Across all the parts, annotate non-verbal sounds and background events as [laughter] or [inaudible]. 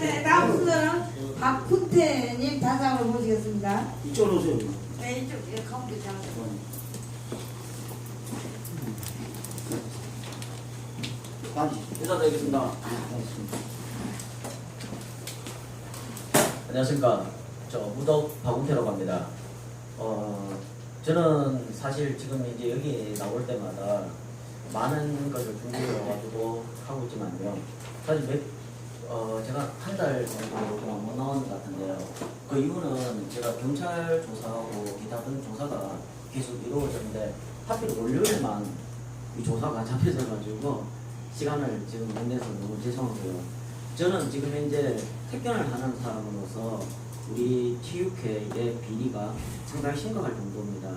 네, 다음 순서는 박훈태님 단상으로 모시겠습니다. 이쪽으로 오세요. 네, 이쪽, 예, 가운데 잡으세요. 반지. 인사드리겠습니다. 안녕하십니까. 저 무덕 박운태라고 합니다. 어, 저는 사실 지금 이제 여기 나올 때마다 많은 것을 준비해 가지고 하고 있지만요. 사실 몇, 어, 제가 한 달 정도 동안 못 나온 것 같은데요. 그 이유는 제가 경찰 조사하고 기타 등 조사가 계속 이루어졌는데 하필 월요일만 이 조사가 [laughs] 잡혀져가지고 시간을 지금 못 내서 너무 죄송하고요. 저는 지금 현재 택견을 하는 사람으로서 우리 체육회의 비리가 상당히 심각할 정도입니다.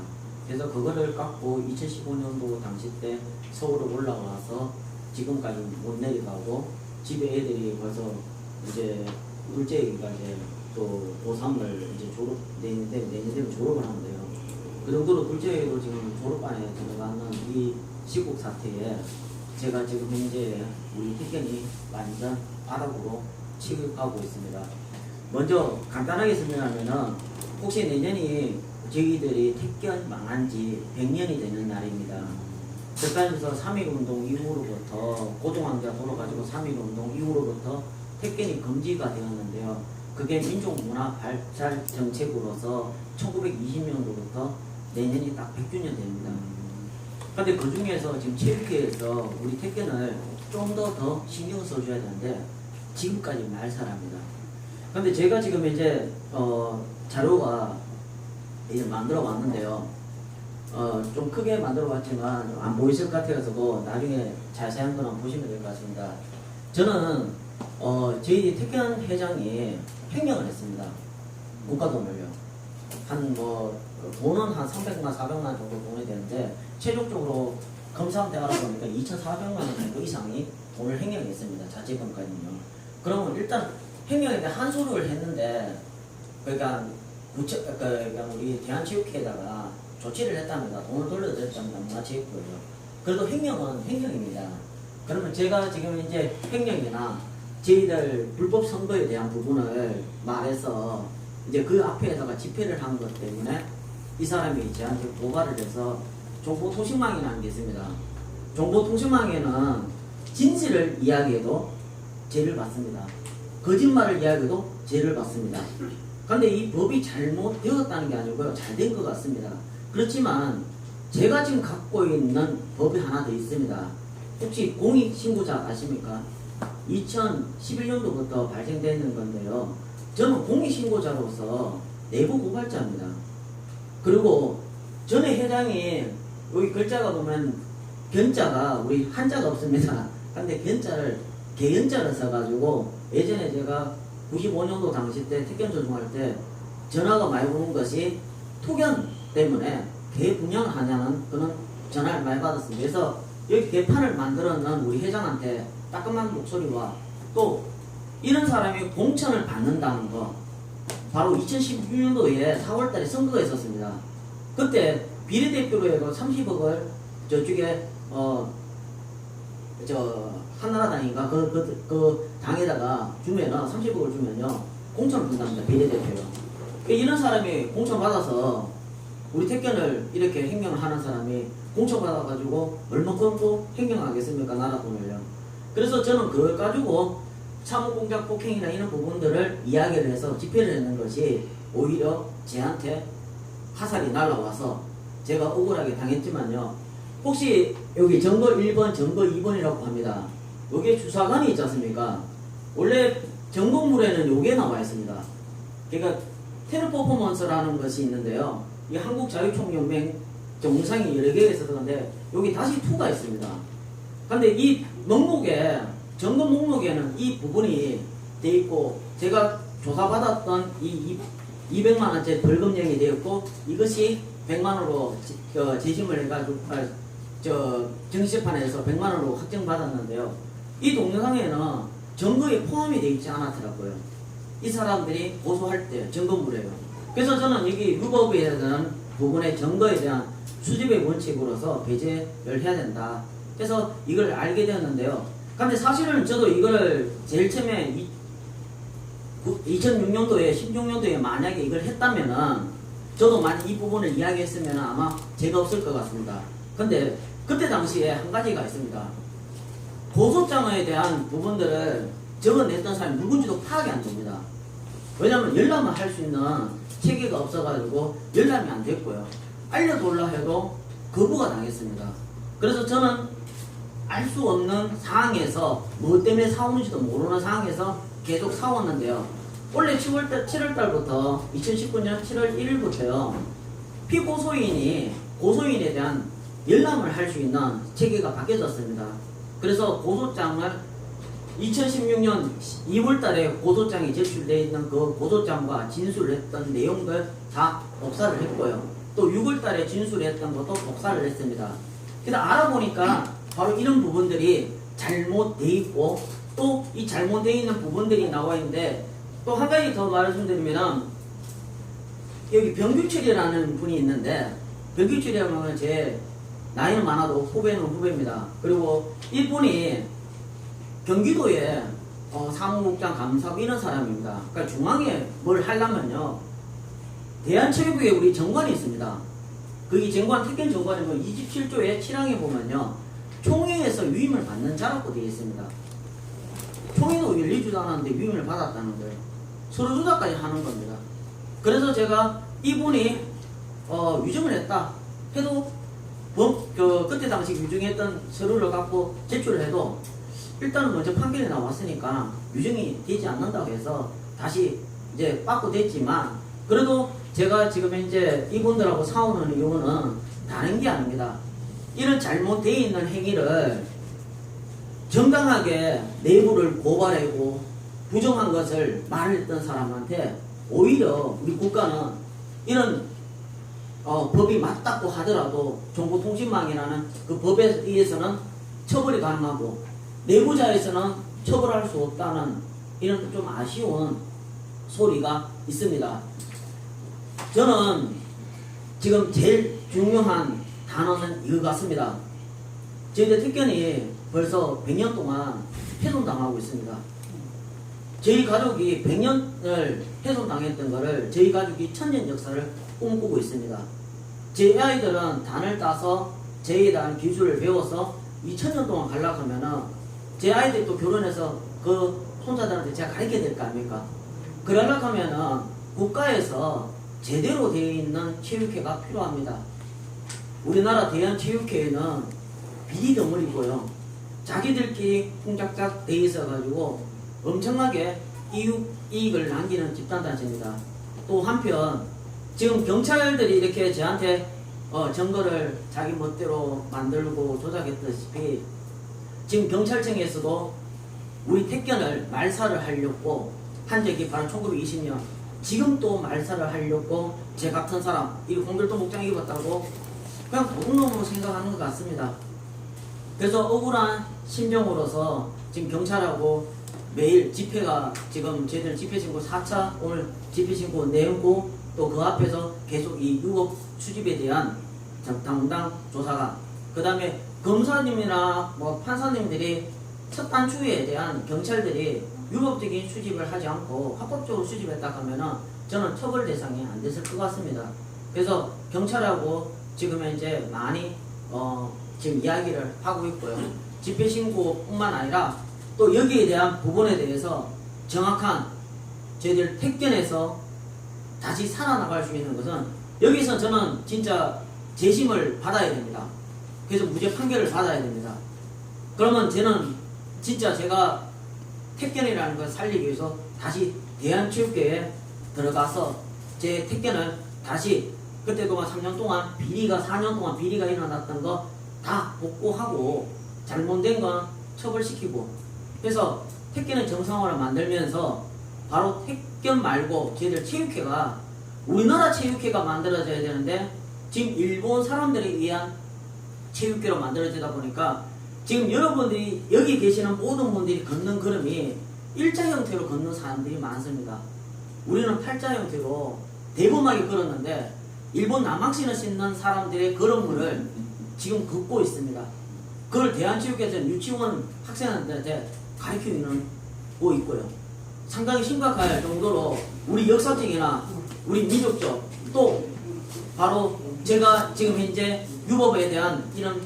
그래서 그거를 깎고 2015년도 당시 때 서울에 올라와서 지금까지 못 내려가고 집에 애들이 벌써 이제 애기가 이제 또 고3을 이제 졸업 내년 되면 내년 되면 졸업을 하는데요. 그 정도로 둘째 애도 지금 졸업반에 들어가는 이 시국 사태에 제가 지금 현재 우리 택견이 완전 바닥으로 취급하고 있습니다. 먼저 간단하게 설명하면은 혹시 내년이 저희들이 택견 망한 지 100년이 되는 날입니다. 그러면서 3.1 운동 이후로부터 고종황제가 돌아가지고 3.1 운동 이후로부터 택견이 금지가 되었는데요. 그게 민족문화 발달 정책으로서 1920년도부터 내년이 딱 100주년 됩니다. 근데 그 중에서 지금 체육회에서 우리 택견을 좀 더더 신경 써줘야 되는데 지금까지 말살합니다. 근데 제가 지금 이제 어 자료가 이제 만들어 왔는데요. 어 좀 크게 만들어 왔지만 안 보이실 것 같아서 나중에 자세한 거는 보시면 될 것 같습니다. 저는 어 저희 택견 회장이 횡령을 했습니다. 국가 돈을요. 한 뭐 돈은 한 300만, 400만 정도 돈이 되는데 최종적으로 검사한테 알아보니까 2,400만 원 정도 이상이 돈을 횡령했습니다. 자체금까지는요. 그러면 일단 횡령에 대한 한소를 했는데 그러니까 구체, 그러니까 우리 대한체육회에다가 조치를 했답니다. 돈을 돌려드렸답니다. 문화체육부요. 그래도 횡령은 횡령입니다. 그러면 제가 지금 이제 횡령이나 저희들 불법 선거에 대한 부분을 말해서 이제 그 앞에다가 집회를 한 것 때문에 이 사람이 저한테 고발을 해서 정보통신망이라는 게 있습니다. 정보통신망에는 진실을 이야기해도 죄를 받습니다. 거짓말을 이야기해도 죄를 받습니다. 근데 이 법이 잘못되었다는 게 아니고요. 잘 된 것 같습니다. 그렇지만 제가 지금 갖고 있는 법이 하나 더 있습니다. 혹시 공익신고자 아십니까? 2011년도부터 발생되는 건데요. 저는 공익신고자로서 내부 고발자입니다. 그리고 전에 회장이 여기 글자가 보면 견자가 우리 한자가 없습니다. 근데 견자를 개연자를 써가지고 예전에 제가 95년도 당시 때 택견 조정할 때 전화가 많이 오는 것이 토견 때문에 개 분양하냐는 그런 전화를 많이 받았습니다. 그래서 여기 개판을 만들어놓은 우리 회장한테 따끔한 목소리와 또 이런 사람이 공천을 받는다는 거 바로 2016년도에 4월달에 선거가 있었습니다. 그때 비례대표로 해서 30억을 저쪽에 어 저 한나라당인가 그, 그, 그 당에다가 주면은 30억을 주면요 공천을 준답니다 비례대표요. 그 이런 사람이 공천 받아서 우리 택견을 이렇게 행령을 하는 사람이 공천 받아가지고 얼마큼 또 행령하겠습니까 나라 돈을요. 그래서 저는 그걸 가지고 사무공작 폭행이나 이런 부분들을 이야기를 해서 집회를 했는 것이 오히려 제한테 화살이 날라와서 제가 억울하게 당했지만요. 혹시 여기 정거 1번, 정거 2번이라고 합니다. 여기에 주사관이 있지 않습니까? 원래 정보물에는 요게 나와 있습니다. 그러니까 테러 퍼포먼스라는 것이 있는데요. 이 한국 자유총연맹 정상이 여러 개가 있었는데 여기 다시 투가 있습니다. 근데 이 목록에 점검 목록에는 이 부분이 돼 있고 제가 조사받았던 이 200만 원짜리 벌금형이 되었고 이것이 100만 원으로 지- 어, 재심을 해가지고 아, 저 정치재판에서 100만 원으로 확정받았는데요. 이 동영상에는 증거에 포함이 되어 있지 않았더라고요. 이 사람들이 고소할 때 증거물이에요. 그래서 저는 여기 유법에 대한 부분의 증거에 대한 수집의 원칙으로서 배제를 해야 된다. 그래서 이걸 알게 되었는데요. 근데 사실은 저도 이거를 제일 처음에 이- 2006년도에 16년도에 만약에 이걸 했다면은 저도 만약 이 부분을 이야기했으면 아마 제가 없을 것 같습니다. 근데 그때 당시에 한 가지가 있습니다. 고소장에 대한 부분들을 적어냈던 사람이 누군지도 파악이 안 됩니다. 왜냐하면 열람을 할 수 있는 체계가 없어가지고 열람이 안 됐고요. 알려달라 해도 거부가 당했습니다. 그래서 저는 알 수 없는 상황에서 뭐 때문에 사오는지도 모르는 상황에서 계속 사왔는데요. 원래 7월달, 7월달부터 2019년 7월 1일부터요. 피고소인이 고소인에 대한 열람을 할 수 있는 체계가 바뀌어졌습니다. 그래서 고소장을 2016년 2월달에 고소장이 제출되어 있는 그 고소장과 진술을 했던 내용들 다 복사를 했고요. 또 6월달에 진술했던 것도 복사를 했습니다. 그래서 알아보니까 바로 이런 부분들이 잘못돼 있고 또 이 잘못되어 있는 부분들이 나와 있는데 또 한 가지 더 말씀드리면은 여기 병규철이라는 분이 있는데 병규철이라면 제 나이는 많아도 후배는 후배입니다. 그리고 이분이 경기도에 어, 사무국장 감사하고 이런 사람입니다. 그러니까 중앙에 뭘 하려면요. 대한체육회에 우리 정관이 있습니다. 거기 정관, 특권 정관이 뭐 27조의 7항에 보면요. 총회에서 위임을 받는 자라고 되어 있습니다. 총회도 열리지도 않았는데 위임을 받았다는 거예요. 서로 조작까지 하는 겁니다. 그래서 제가 이분이 어, 위증을 했다 해도 뭐, 그, 그때 당시 유증했던 서류를 갖고 제출을 해도 일단은 먼저 판결이 나왔으니까 유증이 되지 않는다고 해서 다시 이제 받고 됐지만 그래도 제가 지금 이제 이분들하고 싸우는 이유는 다른 게 아닙니다. 이런 잘못되어 있는 행위를 정당하게 내부를 고발하고 부정한 것을 말했던 사람한테 오히려 우리 국가는 이런 어, 법이 맞다고 하더라도 정보통신망이라는 그 법에 의해서는 처벌이 가능하고 내부자에서는 처벌할 수 없다는 이런 좀 아쉬운 소리가 있습니다. 저는 지금 제일 중요한 단어는 이거 같습니다. 저희들 특견이 벌써 100년 동안 훼손당하고 있습니다. 저희 가족이 100년을 훼손당했던 거를 저희 가족이 천년 역사를 꿈꾸고 있습니다. 제 아이들은 단을 따서 제에 대한 기술을 배워서 2000년 동안 하면은 제 아이들이 또 결혼해서 그 손자들한테 제가 가르쳐야 될 거 아닙니까? 그러려고 하면은 국가에서 제대로 되어 있는 체육회가 필요합니다. 우리나라 대한체육회에는 비리 덩어리고요. 자기들끼리 풍작작 돼 있어가지고 엄청나게 이익, 이익을 남기는 집단단체입니다. 또 한편 지금 경찰들이 이렇게 저한테 어, 증거를 자기 멋대로 만들고 조작했다시피 지금 경찰청에서도 우리 택견을 말살을 하려고 한 적이 바로 1920년 지금 또 말살을 하려고 제 같은 사람 이 공들도 목장 입었다고 그냥 도둑 놈으로 생각하는 것 같습니다. 그래서 억울한 심정으로서 지금 경찰하고 매일 집회가 지금 저희들 집회 신고 4차 오늘 집회 신고 내고 또 그 앞에서 계속 이 유업 수집에 대한 장- 담당 조사관 그 다음에 검사님이나 뭐 판사님들이 첫 단추에 대한 경찰들이 유법적인 수집을 하지 않고 합법적으로 수집했다 하면은 저는 처벌 대상이 안 됐을 것 같습니다. 그래서 경찰하고 지금 이제 많이 어 지금 이야기를 하고 있고요. 집회 신고뿐만 아니라 또 여기에 대한 부분에 대해서 정확한 저희들 택견에서 다시 살아나갈 수 있는 것은 여기서 저는 진짜 재심을 받아야 됩니다. 그래서 무죄 판결을 받아야 됩니다. 그러면 저는 진짜 제가 택견이라는 걸 살리기 위해서 다시 대한체육회에 들어가서 제 택견을 다시 그때 동안 3년 동안 비리가 4년 동안 비리가 일어났던 거 다 복구하고 잘못된 건 처벌시키고 그래서 택견의 정상화를 만들면서 바로 택견 말고 저희들 체육회가 우리나라 체육회가 만들어져야 되는데 지금 일본 사람들에 의한 체육회로 만들어지다 보니까 지금 여러분들이 여기 계시는 모든 분들이 걷는 걸음이 일자 형태로 걷는 사람들이 많습니다. 우리는 팔자 형태로 대범하게 걸었는데 일본 남학신을 신는 사람들의 걸음물을 지금 걷고 있습니다. 그걸 대한체육회에서 유치원 학생들한테 가르치고 있고 있고요. 상당히 심각할 정도로 우리 역사적이나 우리 민족적 또 바로 제가 지금 현재 유법에 대한 이런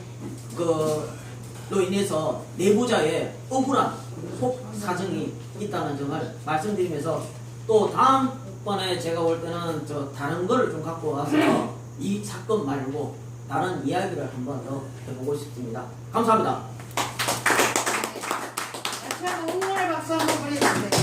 그로 인해서 내부자의 억울한 속 사정이 있다는 점을 말씀드리면서 또 다음번에 제가 올 때는 저 다른 거를 좀 갖고 와서 이 사건 말고 다른 이야기를 한번 더 해보고 싶습니다. 감사합니다. 자, 응원의 박수 한번